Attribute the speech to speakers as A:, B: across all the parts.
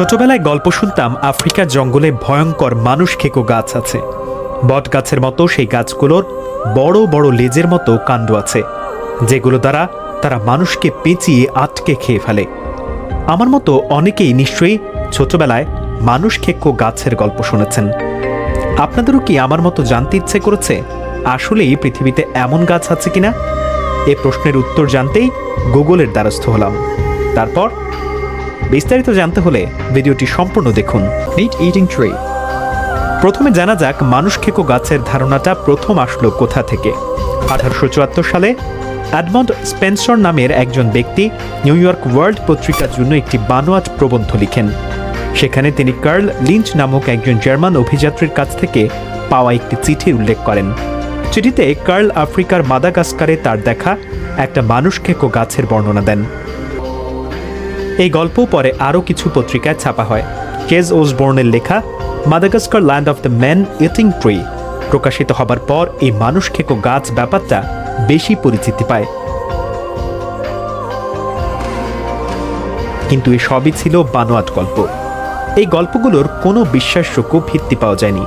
A: ছোটবেলায় গল্প শুনতাম আফ্রিকার জঙ্গলে ভয়ঙ্কর মানুষ খেকো গাছ আছে। বট গাছের মতো সেই গাছগুলোর বড় বড় লেজের মতো কাণ্ড আছে, যেগুলো দ্বারা তারা মানুষকে পেঁচিয়ে আটকে খেয়ে ফেলে। আমার মতো অনেকেই নিশ্চয়ই ছোটবেলায় মানুষ খেকো গাছের গল্প শুনেছেন। আপনাদেরও কি আমার মতো জানতে ইচ্ছে করেছে আসলেই পৃথিবীতে এমন গাছ আছে কিনা? এ প্রশ্নের উত্তর জানতেই গুগলের দ্বারস্থ হলাম। তারপর বিস্তারিত জানতে হলে ভিডিওটি সম্পূর্ণ দেখুন।
B: নিট eating ট্রি
A: প্রথমে জানা যাক মানুষ খেকো গাছের ধারণাটা প্রথম আসলো কোথা থেকে। আঠারোশো চুয়াত্তর সালে অ্যাডমন্ড স্পেন্সর নামের একজন ব্যক্তি নিউ ইয়র্ক ওয়ার্ল্ড পত্রিকার জন্য একটি বানোয়াট প্রবন্ধ লিখেন। সেখানে তিনি কার্ল লিঞ্চ নামক একজন জার্মান অভিযাত্রীর কাছ থেকে পাওয়া একটি চিঠির উল্লেখ করেন। চিঠিতে কার্ল আফ্রিকার মাদাগাস্কারে তার দেখা একটা মানুষ খেকো গাছের বর্ণনা দেন। এই গল্প পরে আরও কিছু পত্রিকায় ছাপা হয়। কেজ ওসবোর্নের লেখা, Madagascar land of the man eating tree প্রকাশিত হবার পর এই মানুষ খেকো গাছ ব্যাপারটা বেশি পরিচিতি পায়। কিন্তু এ সবই ছিল বানোয়াট গল্প। এই গল্পগুলোর কোনো বিশ্বাসযোগ্য ভিত্তি পাওয়া যায়নি।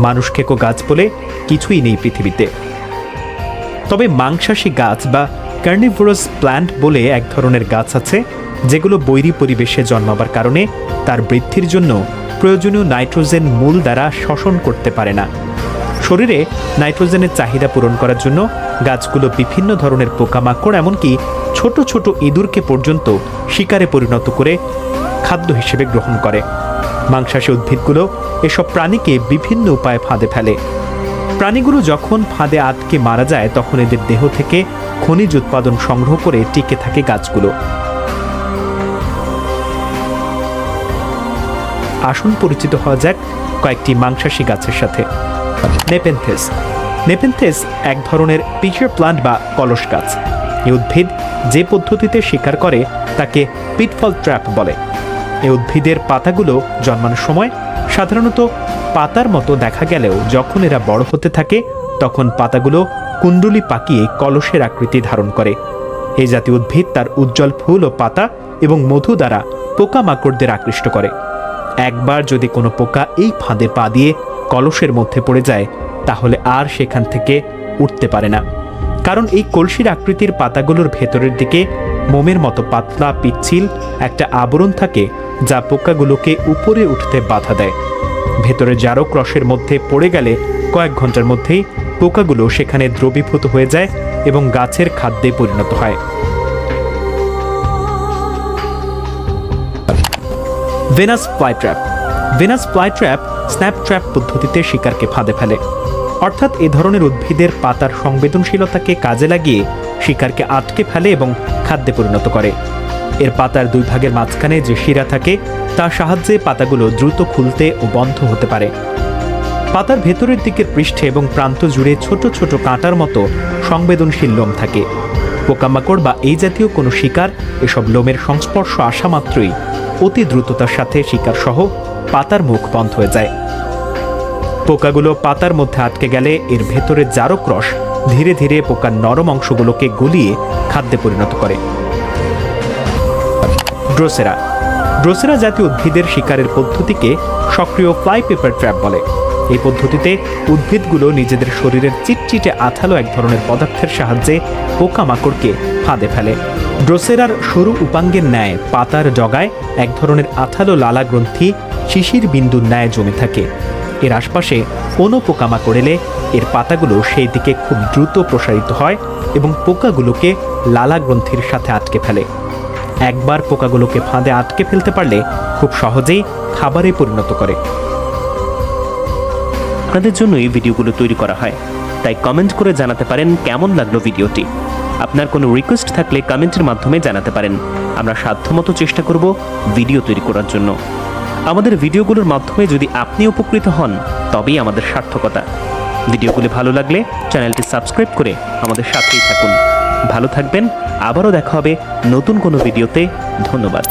A: মানুষ খেকো গাছ বলে কিছুই নেই পৃথিবীতে। তবে মাংসাশী গাছ বা কার্নিভোরাস প্ল্যান্ট বলে এক ধরনের গাছ আছে, যেগুলো বৈরী পরিবেশে জন্মাবার কারণে তার বৃদ্ধির জন্য প্রয়োজনীয় নাইট্রোজেন মূল দ্বারা শোষণ করতে পারে না। শরীরে নাইট্রোজেনের চাহিদা পূরণ করার জন্য গাছগুলো বিভিন্ন ধরনের পোকামাকড়, এমনকি ছোট ছোট ইঁদুরকে পর্যন্ত শিকারে পরিণত করে খাদ্য হিসেবে গ্রহণ করে। মাংসাশী উদ্ভিদগুলো এসব প্রাণীকে বিভিন্ন উপায়ে ফাঁদে ফেলে। প্রাণীগুলো যখন ফাঁদে আটকে মারা যায়, তখন এদের দেহ থেকে খনিজ উৎপাদন সংগ্রহ করে টিকে থাকে গাছগুলো। আসুন পরিচিত হওয়া যাক কয়েকটি মাংসাশী গাছের সাথে। নেপেনথেস। নেপেনথেস এক ধরনের পিচার প্লান্ট বা কলস গাছ। এই উদ্ভিদ যে পদ্ধতিতে শিকার করে তাকে পিটফল ট্র্যাপ বলে। এই উদ্ভিদের পাতাগুলো জন্মানোর সময় সাধারণত পাতার মতো দেখা গেলেও যখন এরা বড় হতে থাকে, তখন পাতাগুলো কুণ্ডলি পাকিয়ে কলসের আকৃতি ধারণ করে। এই জাতীয় উদ্ভিদ তার উজ্জ্বল ফুল ও পাতা এবং মধু দ্বারা পোকামাকড়দের আকৃষ্ট করে। একবার যদি কোনো পোকা এই ফাঁদে পা দিয়ে কলসের মধ্যে পড়ে যায়, তাহলে আর সেখান থেকে উঠতে পারে না। কারণ এই কলসির আকৃতির পাতাগুলোর ভেতরের দিকে মোমের মতো পাতলা পিচ্ছিল একটা আবরণ থাকে যা পোকাগুলোকে উপরে উঠতে বাধা দেয়। ভেতরে জারক রসের মধ্যে পড়ে গেলে কয়েক ঘণ্টার মধ্যেই পোকাগুলো সেখানে দ্রবীভূত হয়ে যায় এবং গাছের খাদ্যে পরিণত হয়। ভেনাস ফ্লাইট্র্যাপ ভেনাস ফ্লাইট্র্যাপ স্ন্যাপট্র্যাপ পদ্ধতিতে শিকারকে ফাঁদে ফেলে। অর্থাৎ এ ধরনের উদ্ভিদের পাতার সংবেদনশীলতাকে কাজে লাগিয়ে শিকারকে আটকে ফেলে এবং খাদ্যে পরিণত করে। এর পাতার দুই ভাগের মাঝখানে যে শিরা থাকে, তার সাহায্যে পাতাগুলো দ্রুত খুলতে ও বন্ধ হতে পারে। পাতার ভেতরের দিকের পৃষ্ঠে এবং প্রান্ত জুড়ে ছোট ছোট কাঁটার মতো সংবেদনশীল লোম থাকে। পোকামাকড় বা এই জাতীয় কোনো শিকার এসব লোমের সংস্পর্শ আসা মাত্রই অতি দ্রুততার সাথে শিকার সহ পাতার মুখ বন্ধ হয়ে যায়। পোকাগুলো পাতার মধ্যে আটকে গেলে এর ভেতরে জারক রস ধীরে ধীরে পোকার নরম অংশগুলোকে গলিয়ে খাদ্যে পরিণত করে। ড্রোসেরা। ড্রোসেরা জাতীয় উদ্ভিদের শিকারের পদ্ধতিকে সক্রিয় ফ্লাই পেপার ট্র্যাপ বলে। এই পদ্ধতিতে উদ্ভিদগুলো নিজেদের শরীরের চিটচিটে আঠালো এক ধরনের পদার্থের সাহায্যে পোকামাকড়কে ফাঁদে ফেলে। ড্রোসেরার সরু উপাঙ্গের ন্যায় পাতার ডগায় এক ধরনের আঠালো লালা গ্রন্থি শিশির বিন্দুর ন্যায় জমে থাকে। এর আশপাশে কোনো পোকামাকড় এলে এর পাতাগুলো সেই দিকে খুব দ্রুত প্রসারিত হয় এবং পোকাগুলোকে লালা গ্রন্থির সাথে আটকে ফেলে। একবার পোকাগুলোকে ফাঁদে আটকে ফেলতে পারলে খুব সহজেই খাবারে পরিণত করে।
C: আপনাদের জন্য এই ভিডিওগুলো তৈরি করা হয়। তাই কমেন্ট করে জানাতে পারেন কেমন লাগল ভিডিওটি। আপনার কোনো রিকোয়েস্ট থাকলে কমেন্টের মাধ্যমে জানাতে পারেন। আমরা সাধ্যমতো চেষ্টা করব ভিডিও তৈরি করার জন্য। আমাদের ভিডিওগুলোর মাধ্যমে যদি আপনি উপকৃত হন, তবেই আমাদের সার্থকতা। ভিডিওগুলি ভালো লাগলে চ্যানেলটি সাবস্ক্রাইব করে আমাদের সাথেই থাকুন। ভালো থাকবেন, আবারও দেখা হবে নতুন কোনো ভিডিওতে ধন্যবাদ।